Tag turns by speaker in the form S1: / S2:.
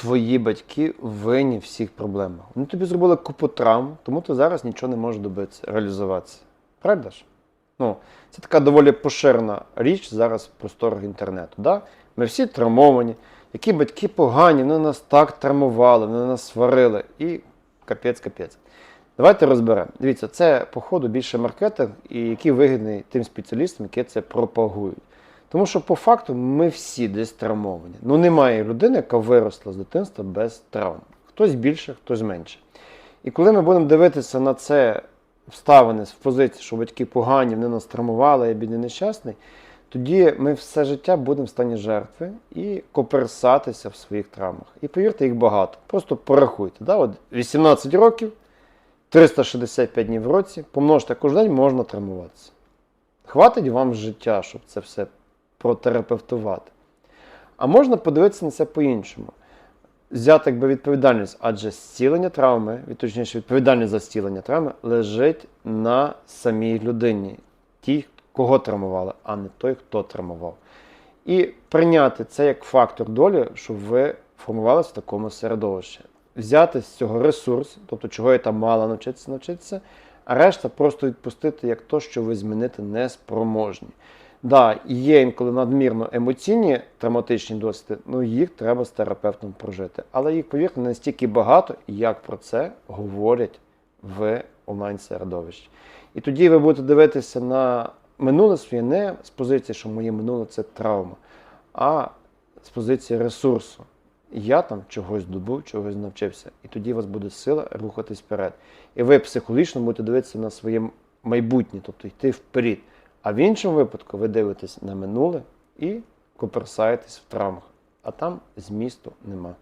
S1: твої батьки винні в всіх проблемах. Вони тобі зробили купу травм, тому ти зараз нічого не можеш добитися, реалізуватися. Правда ж? Ну, це така доволі поширена річ зараз в просторах інтернету. Да? Ми всі травмовані, які батьки погані, вони нас так травмували, вони нас сварили. І капець-капець. Давайте розберемо. Дивіться, це, походу, більше маркетинг, і який вигідний тим спеціалістам, які це пропагують. Тому що по факту ми всі десь травмовані. Ну немає людини, яка виросла з дитинства без травм. Хтось більше, хтось менше. І коли ми будемо дивитися на це вставини з позиції, що батьки погані, вони нас травмували, я бідний нещасний, тоді ми все життя будемо в стані жертви і коперсатися в своїх травмах. І повірте, їх багато. Просто порахуйте. Да? От 18 років, 365 днів в році, помножте кожен день можна травмуватися. Хватить вам життя, щоб це все протерапевтувати. А можна подивитися на це по-іншому. Взяти якби відповідальність, адже зцілення травми, точніше, відповідальність за зцілення травми лежить на самій людині, тій, кого травмували, а не той, хто травмував. І прийняти це як фактор долі, щоб ви формувалися в такому середовищі. Взяти з цього ресурс, тобто чого я там мала навчитися навчитися, а решта просто відпустити як то, що ви змінити не спроможні. Да, є інколи надмірно емоційні травматичні досвіди, ну їх треба з терапевтом прожити. Але їх, повірте, не настільки багато, як про це говорять в онлайн-середовищі. І тоді ви будете дивитися на минуле своє не з позиції, що моє минуле це травма, а з позиції ресурсу. Я там чогось добув, чогось навчився. І тоді у вас буде сила рухатись вперед. І ви психологічно будете дивитися на своє майбутнє, тобто йти вперед. А в іншому випадку ви дивитесь на минуле і коперсаєтесь в травмах, а там змісту нема.